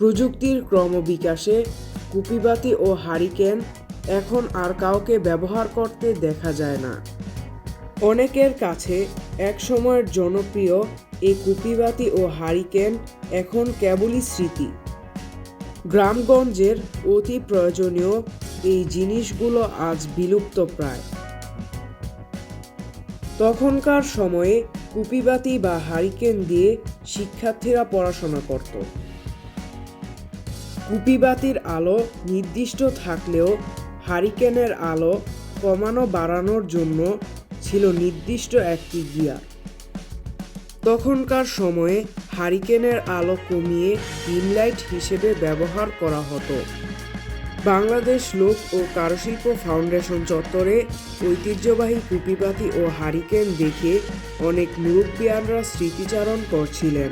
প্রযুক্তির ক্রমবিকাশে কুপিবাতি ও হারিকেন এখন আর কাউকে ব্যবহার করতে দেখা যায় না। অনেকের কাছে একসময়ের জনপ্রিয় এই কুপিবাতি ও হারিকেন এখন কেবলই স্মৃতি। গ্রামগঞ্জের অতি প্রয়োজনীয় এই জিনিসগুলো আজ বিলুপ্ত প্রায়। তখনকার সময়ে কুপিবাতি বা হারিকেন দিয়ে শিক্ষার্থীরা পড়াশোনা করত। কুপিবাতির আলো নির্দিষ্ট থাকলেও হারিকেনের আলো কমানো বাড়ানোর জন্য ছিল নির্দিষ্ট একটি গিয়ার। তখনকার সময়ে হারিকেনের আলো কমিয়ে ডিমলাইট হিসেবে ব্যবহার করা হতো। বাংলাদেশ লোক ও কারুশিল্প ফাউন্ডেশন চত্বরে ঐতিহ্যবাহী কুপিবাতি ও হারিকেন দেখে অনেক মুরব্বিয়ানরা স্মৃতিচারণ করছিলেন।